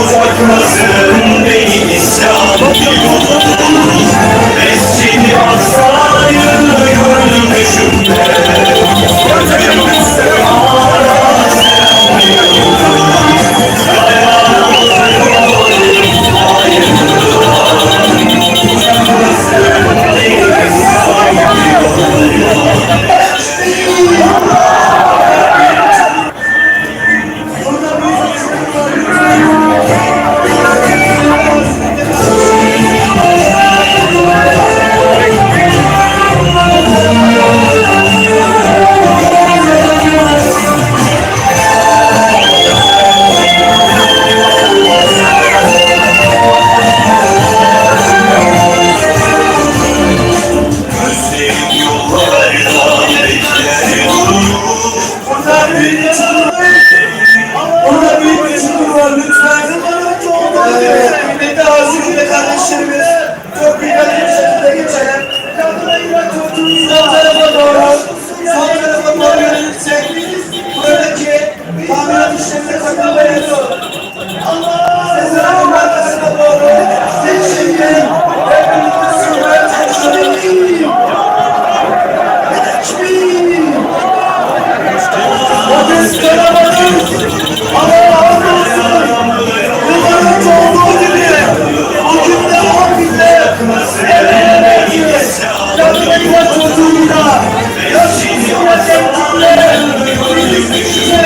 Uzakmasın beni işlemine takılmayız. Seslerin arkasına doğru tek şekilde hep birlikte sürmeye çalışıyoruz. Biz kalabalığız. Allah razı olsun. Yılların olduğu gibi bugün de o günde evleneceğiz. Kadınıyla çocuğuyla, yaşlısıyla gençliğiyle, bilgisizliğiyle,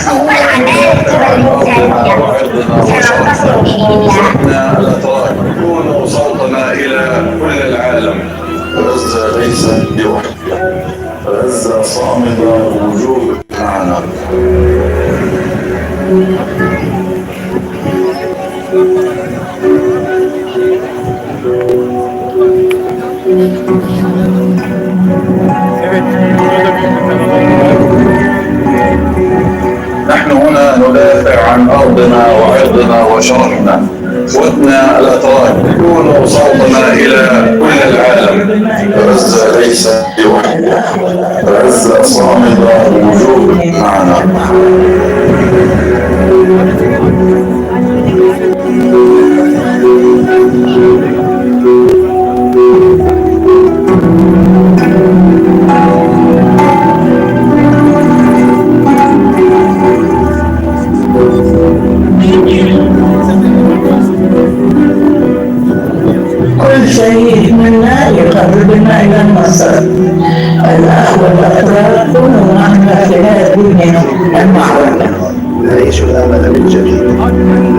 سوف العناية والإنسانية سننتصر بإذن الله نكون صوتنا إلى كل العالم غزه ليست بوحدها غزه صامدة وجود معنا Evet, burada نحن هنا ندافع عن أرضنا وعرضنا وشرفنا ودنا الأتراك كونوا صوتنا إلى كل العالم. غزة ليست بوحدها غزة صامدة وجود معنا. الأخوة الأتراك كلهم عندنا خلاف بيننا أما نعيش الأمل من جديد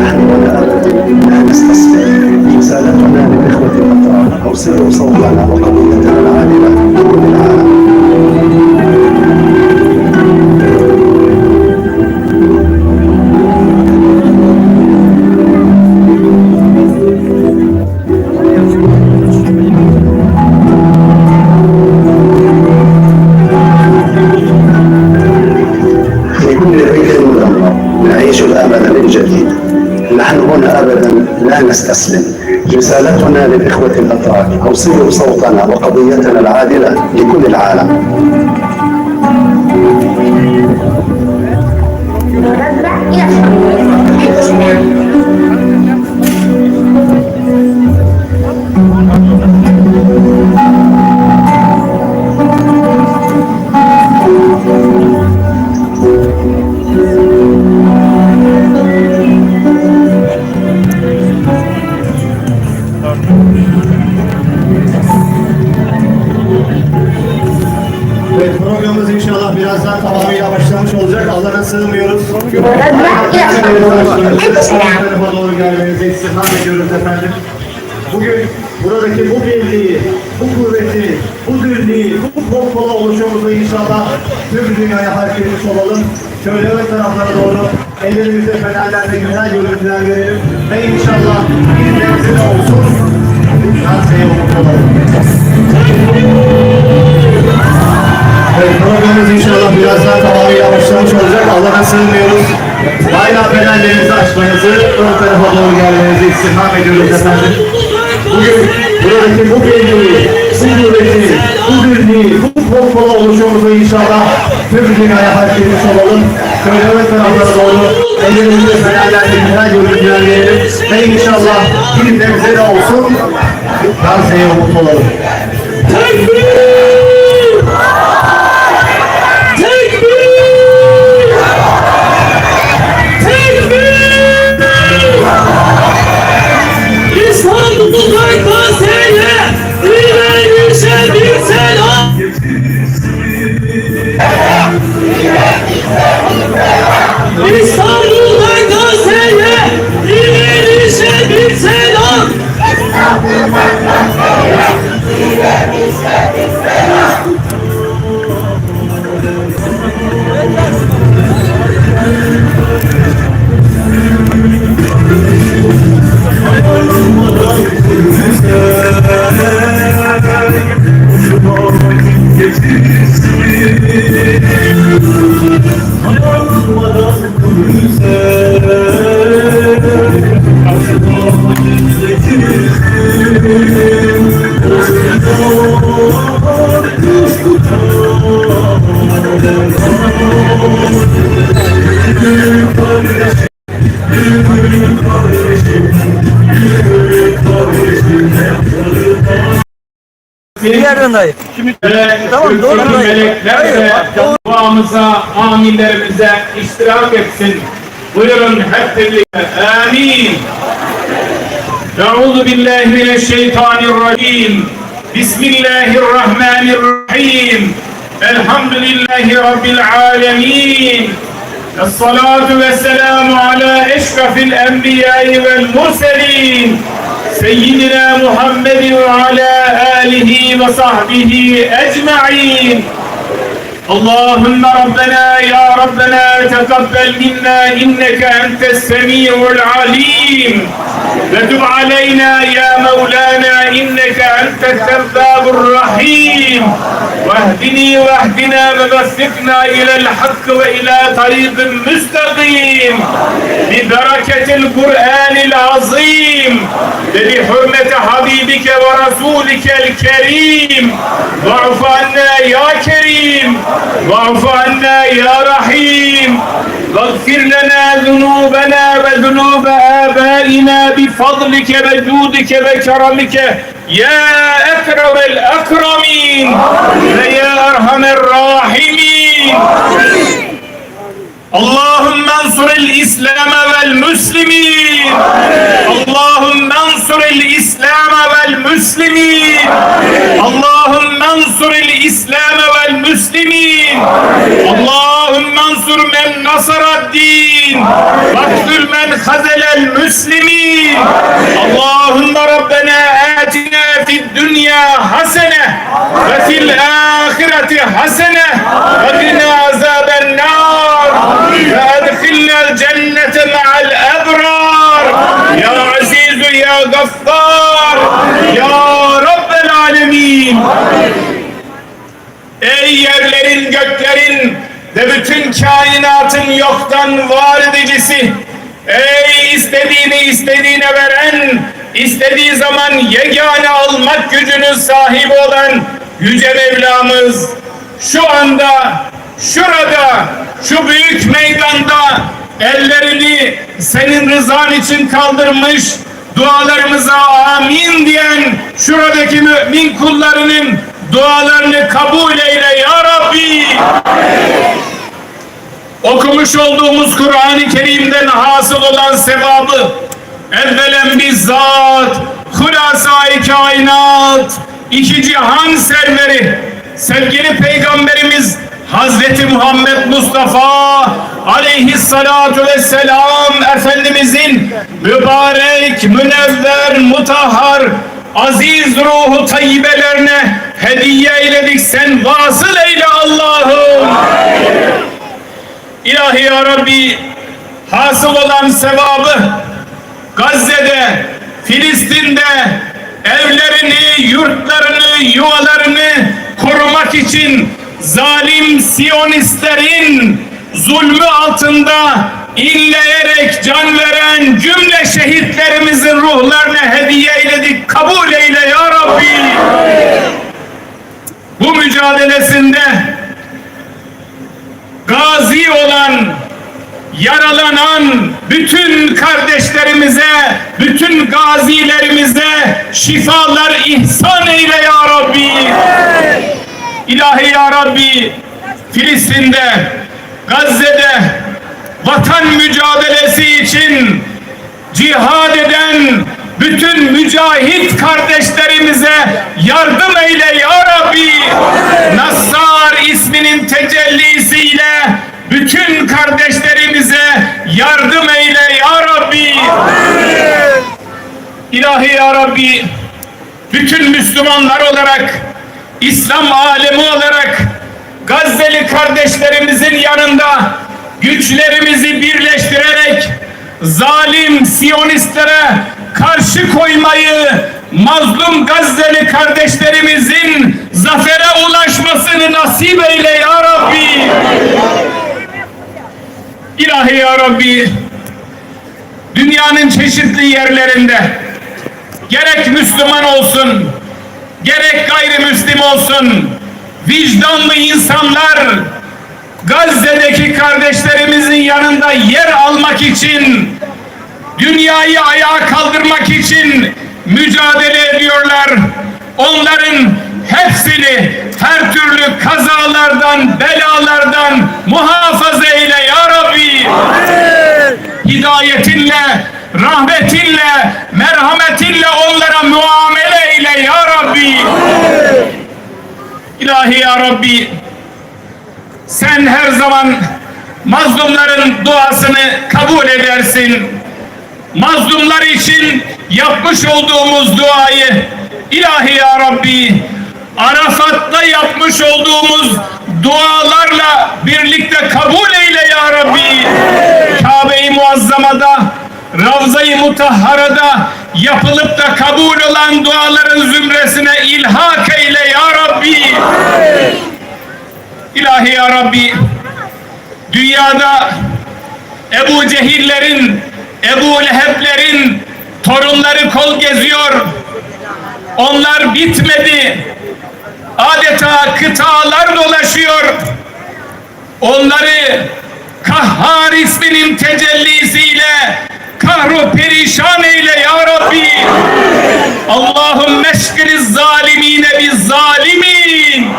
نحن ابد نحن نستسمع رسالتنا للإخوة الأتراك أرسلوا صوتنا وقضيتنا العادلة لكل العالم رسالتنا للإخوة الأتراك أوصلوا صوتنا وقضيتنا العادلة لكل العالم Şöyle ön taraflara doğru ellerimizde fenerlerle güzel görüntüler verelim. Ve inşallah mevzine olsun. Şanseye umut olalım. Evet, programımız inşallah birazdan tamamıyla başlamış olacak. Allah'a sığınıyoruz. Bayrağı fenerlerinizi açmanızı, ön tarafa doğru gelmenizi istirham ediyoruz efendim. Bugün buradaki bu birliği, kuvveti, bu birliği, bu pompala oluşumuzu inşallah tüm dünyaya etmiş olalım. Şöyle ön taraflara doğru ellerimizde fenerlerle güzel görüntüler verelim. Ve inşallah bir nebze de olsun, Gazze'ye umut olalım. İstanbul'dan Tamam doğru. Melekler de duamıza, aminlerimize iştirak etsin. Buyurun hep birlikte. Amin. Euzu billahi mineşşeytanirracim. Bismillahirrahmanirrahim. Elhamdülillahi Rabbil alemin. الصلاة والسلام على أشرف الأنبياء والمرسلين سيدنا محمد وعلى آله وصحبه أجمعين. اللهم ربنا يا ربنا تقبل منا إنك أنت السميع العليم. وتب علينا يا مولانا إنك أنت التواب الرحيم. واهدني واهدنا ووفقنا إلى الحق وإلى طريق مستقيم ببركة القرآن العظيم وبحرمة حبيبك ورسولك الكريم واعف عنا يا كريم واعف عنا يا رحيم واغفر لنا ذنوبنا وذنوب آبائنا بفضلك وجودك وكرمك. يا أكرم الأكرمين. ويا أرحم الراحمين. Allahümme ensuril İslam'a vel müslimin. Allahümme ensuril İslam'a vel müslimin. Allahümme ensuril İslam'a vel müslimin. Allahümme ensur men nasarad din. Vaktül men hazelel müslimin. Allahümme Rabbena Amin. Ey yerlerin, göklerin ve bütün kainatın yoktan var edicisi. Ey istediğini istediğine veren, istediği zaman yegane almak gücünün sahibi olan Yüce Mevlamız şu anda, şurada, şu büyük meydanda ellerini senin rızan için kaldırmış dualarımıza amin diyen şuradaki mümin kullarının dualarını kabul eyle ya Rabbi. Okumuş olduğumuz Kur'an-ı Kerim'den hasıl olan sevabı evvelen bizzat Hulasa-i Kainat iki cihan serveri sevgili peygamberimiz Hazreti Muhammed Mustafa aleyhissalatu vesselam Efendimizin mübarek, münevver, mutahhar, aziz ruhu tayyibelerine hediye eyledik. Sen vasıl eyle Allah'ım. İlahi ya Rabbi hasıl olan sevabı Gazze'de, Filistin'de evlerini, yurtlarını, yuvalarını korumak için zalim Siyonistlerin zulmü altında inleyerek can veren cümle şehitlerimizin ruhlarına hediye eyledik. Kabul eyle ya Rabbi. Bu mücadelesinde gazi olan, yaralanan bütün kardeşlerimize, bütün gazilerimize şifalar ihsan eyle ya Rabbi. İlahi ya Rabbi, Filistin'de, Gazze'de vatan mücadelesi için cihad eden bütün mücahit kardeşlerimize yardım eyle ya Rabbi. Nassar isminin tecellisiyle bütün kardeşlerimize yardım eyle ya Rabbi. İlahi ya Rabbi bütün Müslümanlar olarak İslam alemi olarak Gazze'li kardeşlerimizin yanında güçlerimizi birleştirerek zalim Siyonistlere karşı koymayı mazlum Gazze'li kardeşlerimizin zafere ulaşmasını nasip eyle ya Rabbi. İlahi ya Rabbi dünyanın çeşitli yerlerinde gerek Müslüman olsun gerek gayrimüslim olsun vicdanlı insanlar Gazze'deki kardeşlerimizin yanında yer almak için dünyayı ayağa kaldırmak için mücadele ediyorlar. Onların hepsini her türlü kazalardan, belalardan muhafaza eyle ya Rabbi. Hidayetinle, rahmetinle, merhametinle onlara muamele eyle ya Rabbi. İlahi ya Rabbi sen her zaman mazlumların duasını kabul edersin. Mazlumlar için yapmış olduğumuz duayı ilahi ya Rabbi Arafat'ta yapmış olduğumuz dualarla birlikte kabul eyle ya Rabbi. Kabe-i Muazzama'da Ravza-i Mutahhara'da yapılıp da kabul olan duaların zümresine ilhak eyle ya Rabbi. İlahi ya Rabbi dünyada Ebu Cehillerin, Ebu Leheblerin torunları kol geziyor. Onlar bitmedi. Adeta kıtalar dolaşıyor. Onları Kahhar isminin tecellisiyle kahru perişan eyle ya Rabbi. Allahümme eşkiriz zalimine biz zalimin.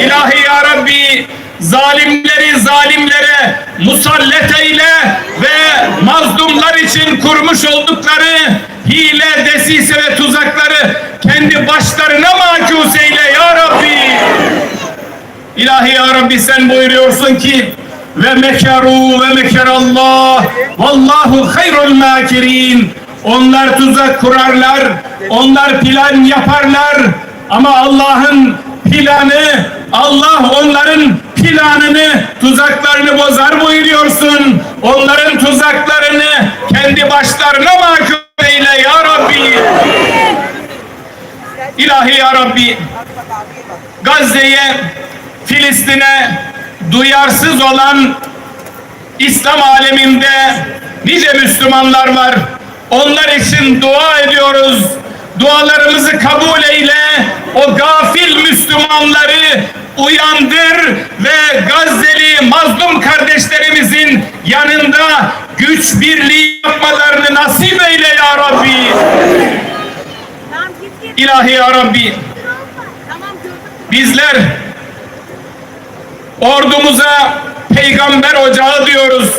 İlahi ya Rabbi zalimleri zalimlere musallet eyle ve mazlumlar için kurmuş oldukları hile, desise ve tuzakları kendi başlarına makus eyle ya Rabbi. İlahi ya Rabbi sen buyuruyorsun ki ve mekaru ve mekerallah. Vallahu hayrul makirin. Onlar tuzak kurarlar onlar plan yaparlar. Ama Allah'ın planı Allah onların planını tuzaklarını bozar buyuruyorsun. Onların tuzaklarını kendi başlarına mahkum eyle ya Rabbi. İlahi ya Rabbi. Gazze'ye, Filistin'e duyarsız olan İslam aleminde nice Müslümanlar var. Onlar için dua ediyoruz. Dualarımızı kabul eyle. O gafil Müslümanları uyandır ve Gazze'li mazlum kardeşlerimizin yanında güç birliği yapmalarını nasip eyle ya Rabbi. İlahi ya Rabbi. Bizler ordumuza peygamber ocağı diyoruz.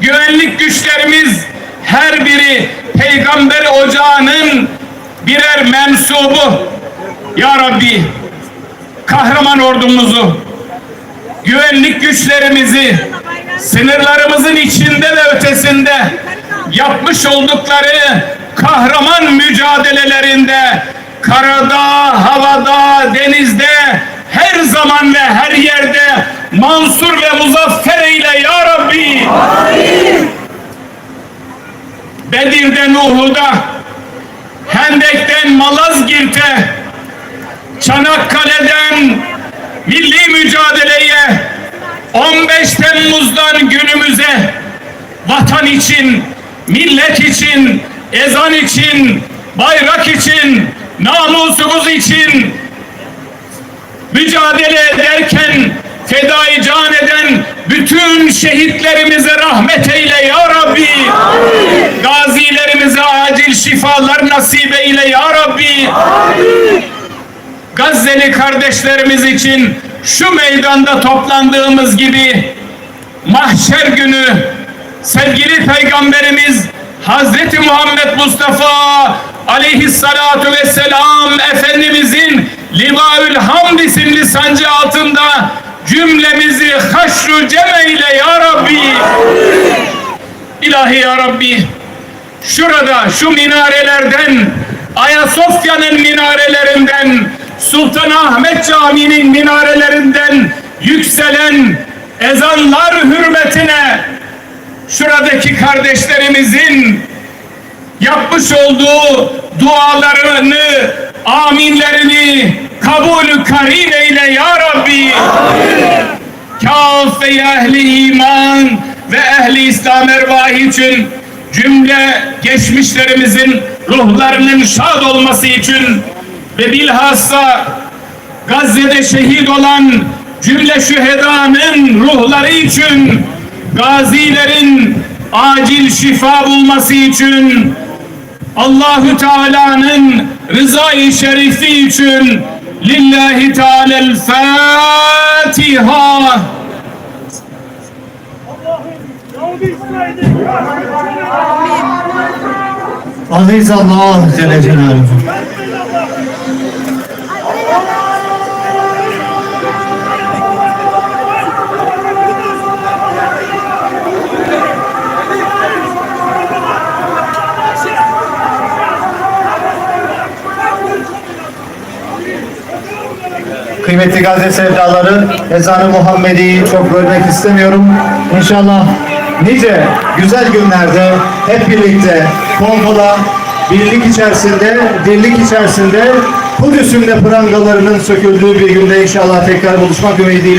Güvenlik güçlerimiz her biri peygamber ocağının birer mensubu. Ya Rabbi kahraman ordumuzu, güvenlik güçlerimizi sınırlarımızın içinde ve ötesinde yapmış oldukları kahraman mücadelelerinde karada, havada, denizde her zaman ve her yerde mansur ve muzaffer eyle ya Rabbi. Bedir'den Uhud'a, Hendek'ten Malazgirt'e, Çanakkale'den milli mücadeleye 15 Temmuz'dan günümüze vatan için, millet için, ezan için, bayrak için, namusumuz için mücadele ederken fedai can eden bütün şehitlerimize rahmet eyle ya Rabbi. Gazilerimize acil şifalar nasip eyle ya Rabbi. Gazze'li kardeşlerimiz için şu meydanda toplandığımız gibi mahşer günü sevgili peygamberimiz Hazreti Muhammed Mustafa aleyhissalatu vesselam Efendimizin Livaül Hamd isimli sancı altında cümlemizi haşru cemeyle ya Rabbi. İlahi ya Rabbi şurada şu minarelerden Ayasofya'nın minarelerinden Sultanahmet Camii'nin minarelerinden yükselen ezanlar hürmetine şuradaki kardeşlerimizin yapmış olduğu dualarını, aminlerini kabul karin eyle ya Rabbi. Kâfe ehli iman ve ehli İslam ervahı için cümle geçmişlerimizin ruhlarının şad olması için ve bilhassa Gazze'de şehit olan cümle şühedanın ruhları için gazilerin acil şifa bulması için Allahü Teala'nın rızayı şerifi için lillahi Teala'l Fatiha. Aziz Allah Celle Celaluhu. Kıymetli Gazze sevdaları, ezanı Muhammedi'yi çok bölmek istemiyorum. İnşallah nice güzel günlerde hep birlikte Kongo'da birlik içerisinde, dirlik içerisinde Kudüs'ün de prangalarının söküldüğü bir günde inşallah tekrar buluşmak ümidiyle